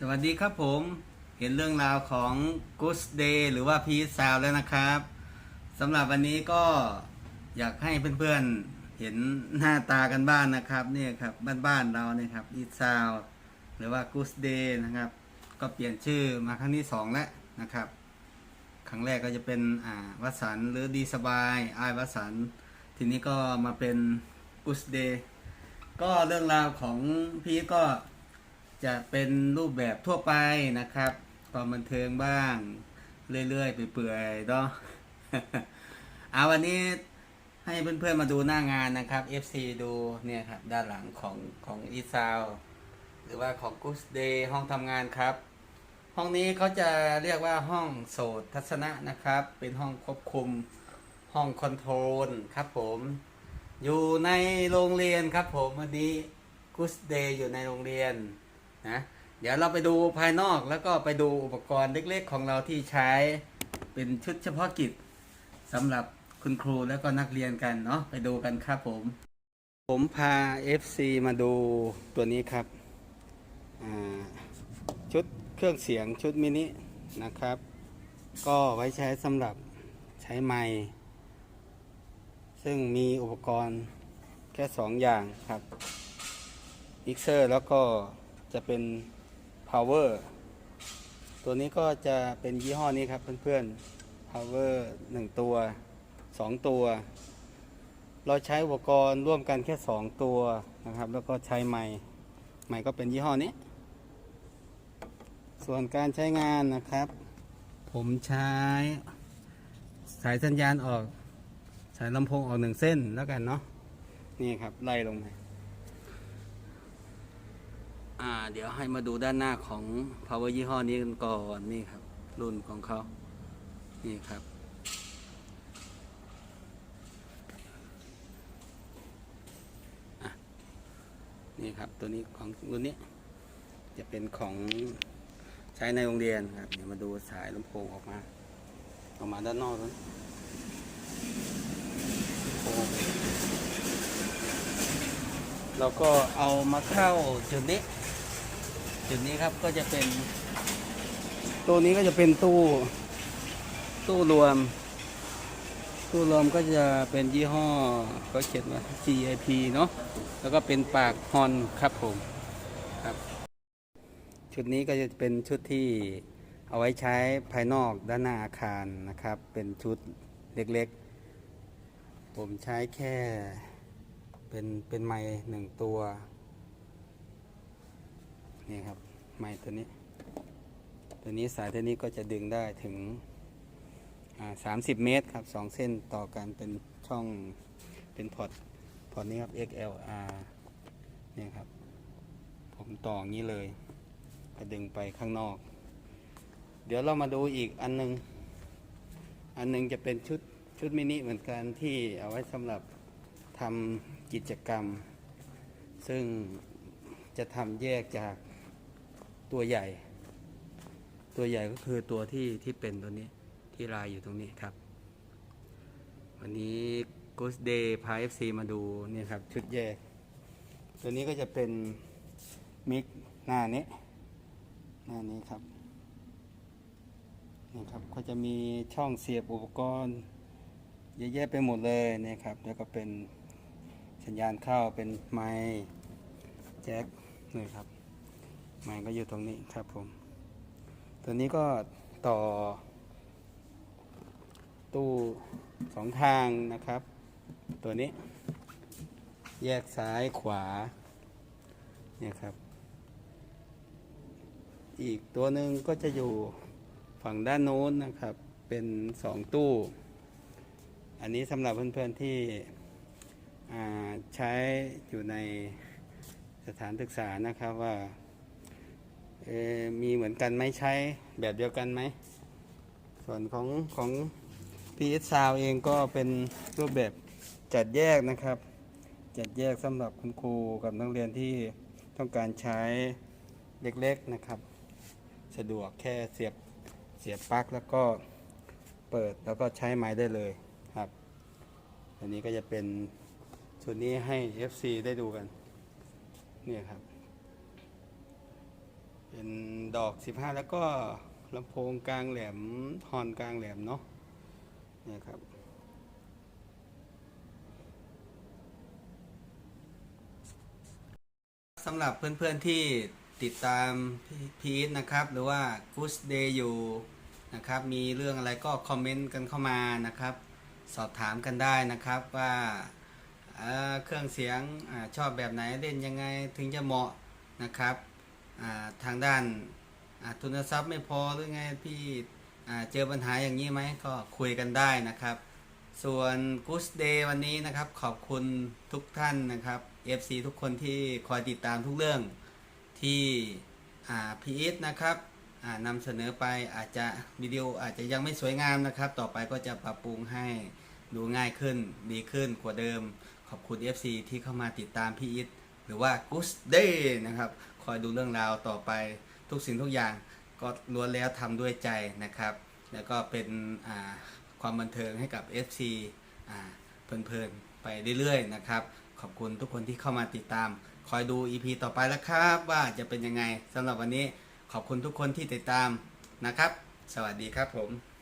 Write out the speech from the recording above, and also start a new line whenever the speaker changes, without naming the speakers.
สวัสดีครับผมเห็นเรื่องราวของ Good Day หรือว่า Peace Sound แล้วนะครับสำหรับวันนี้ก็อยากให้เพื่อนๆเห็นหน้าตากันบ้านนะครับนี่ครับบ้านๆเราเนี่ยครับ Peace Sound หรือว่า Good Day นะครับ ก็เปลี่ยนชื่อมาครั้งที่สองแล้วนะครับ ครั้งแรกก็จะเป็นอ่าวสันหรือดีสบายอายวสันทีนี้ก็มาเป็น Good Day ก็เรื่องราวของพีก็ จะเป็นรูปแบบทั่วไปนะครับ ความบันเทิงบ้าง เรื่อยๆไปเปื่อยเนาะเอาวันนี้ให้เพื่อนๆมาดูหน้างานนะครับ FC ดูเนี่ยครับด้านหลังของของอีซาวหรือว่าของ Good Day ห้องทำงานครับ ห้องนี้เขาจะเรียกว่าห้องโสตทัศนะนะครับ เป็นห้องควบคุมห้องคอนโทรลครับผม อยู่ในโรงเรียนครับผมวันนี้กุสเดย์อยู่ในโรงเรียน นะเดี๋ยวเราไปดูภายนอกแล้วก็ไปดูอุปกรณ์เล็กๆ ของเราที่ใช้เป็นชุดเฉพาะกิจสำหรับคุณครูแล้วก็นักเรียนกันเนาะไปดูกันครับผม ผมพา FC มาดูตัวนี้ครับชุดเครื่องเสียงชุดมินินะครับ ก็ไว้ใช้สำหรับใช้ไมค์ซึ่งมีอุปกรณ์แค่สองอย่างครับมิกเซอร์แล้วก็ จะเป็น power ตัวนี้ก็จะเป็นยี่ห้อนี้ครับเพื่อนๆ power 1 ตัว 2 ตัว เราใช้อุปกรณ์ร่วมกันแค่ 2 ตัวนะครับ แล้วก็ใช้ไม้ไม้ก็เป็นยี่ห้อนี้ ส่วนการใช้งานนะครับ ผมใช้สายสัญญาณออก สายลำโพงออกหนึ่งเส้นแล้วกันเนาะนี่ครับไล่ลงไปอ่า เดี๋ยวให้มาดูด้านหน้าของ power ยี่ห้อนี้กันก่อนนี่ครับ รุ่นของเขานี่ครับ นี่ครับตัวนี้ของรุ่นนี้ จะเป็นของใช้ในโรงเรียนครับ เดี๋ยวมาดูสายลำโพงออกมา ออกมาด้านนอกนั้นเราก็เอามาเข้าจุดนี้ จุดนี้ครับก็จะเป็นตู้นี้ก็จะเป็นตู้ ตู้รวม ตู้รวมก็จะเป็นยี่ห้อก็เขียนว่า GIP เนาะแล้วก็เป็นปากฮอนครับผมครับ ชุดนี้ก็จะเป็นชุดที่เอาไว้ใช้ภายนอกด้านหน้าอาคารนะครับ เป็นชุดเล็กๆ ผมใช้แค่เป็นเป็นไม้หนึ่งตัว นี่ครับไม้ตัวนี้ ตัวนี้สายตัวนี้ก็จะดึงได้ถึงสามสิบเมตรครับสองเส้นต่อกันเป็นช่องเป็นพอร์ตพอร์ตนี้ครับ XLR นี่ครับ ผมต่ออย่างนี้เลยก็ดึงไปข้างนอก เดี๋ยวเรามาดูอีกอันหนึง อันหนึงจะเป็นชุดชุดมินิเหมือนกันที่เอาไว้สำหรับทำกิจกรรม ซึ่งจะทำแยกจาก ตัวใหญ่ ตัวใหญ่ก็คือตัวที่ที่เป็นตัวนี้ที่ลายอยู่ตรงนี้ครับ วันนี้ Ghost Day พา FC มาดูเนี่ยครับ ชุดแยก ตัวนี้ก็จะเป็นมิกหน้านี้ หน้านี้ครับนี่ครับก็จะมีช่องเสียบอุปกรณ์เยอะแยะไปหมดเลยเนี่ยครับ แล้วก็เป็นสัญญาณเข้าเป็นไมค์แจ็คนี่ครับ มค์ก็อยู่ตรงนี้ครับผม ตัวนี้ก็ต่อ ตู้สองทางนะครับ ตัวนี้ แยกซ้ายขวา เนี่ยครับ อีกตัวหนึ่งก็จะอยู่ฝั่งด้านโน้นนะครับ เป็นสองตู้ อันนี้สำหรับเพื่อนๆที่อ่ใช้อยู่ในสถานศึกษานะครับว่า มีเหมือนกันไหมใช้แบบเดียวกันไหม ส่วนของของ PS s o u n d เองก็เป็นรูปแบบจัดแยกนะครับ จัดแยกสำหรับคุณครูกับนักเรียนที่ต้องการใช้เล็กๆนะครับ สะดวกแค่เสียบเสียบปลั๊กแล้วก็เปิดแล้วก็ใช้ไม้ได้เลยครับ อันนี้ก็จะเป็นชุดนี้ให้ FC ได้ดูกัน เนี่ยครับ เป็นดอก 15 แล้วก็ลำโพงกลางแหลมฮอนกลางแหลมเนาะเนี่ยครับ สำหรับเพื่อนๆที่ติดตามพีทนะครับ หรือว่า Good Day อยู่นะครับ มีเรื่องอะไรก็คอมเมนต์กันเข้ามานะครับ สอบถามกันได้นะครับว่าเครื่องเสียงอชอบแบบไหนเล่นยังไงถึงจะเหมาะนะครับ ทางด้านทุนทรัพย์ไม่พอหรือไงพี่เจอปัญหาอย่างนี้ไหมก็คุยกันได้นะครับ ส่วน Good Day วันนี้นะครับ ขอบคุณทุกท่านนะครับ FC ทุกคนที่คอยติดตามทุกเรื่องที่พีเอสนะครับนำเสนอไปอาจจะวิดีโออาจจะยังไม่สวยงามนะครับ ต่อไปก็จะปรับปรุงให้ดูง่ายขึ้นดีขึ้นกว่าเดิม ขอบคุณ FC ที่เข้ามาติดตามพีเอสหรือว่า Good Day นะครับ คอยดูเรื่องราวต่อไปทุกสิ่งทุกอย่างก็ล้วนแล้วทำด้วยใจนะครับ แล้วก็เป็นความบันเทิงให้กับ FC อ่าเพลินๆไปเรื่อยๆนะครับ ขอบคุณทุกคนที่เข้ามาติดตาม คอยดู EP ต่อไปแล้วครับ ว่าจะเป็นยังไงสำหรับวันนี้ขอบคุณทุกคนที่ติดตามนะครับ สวัสดีครับผม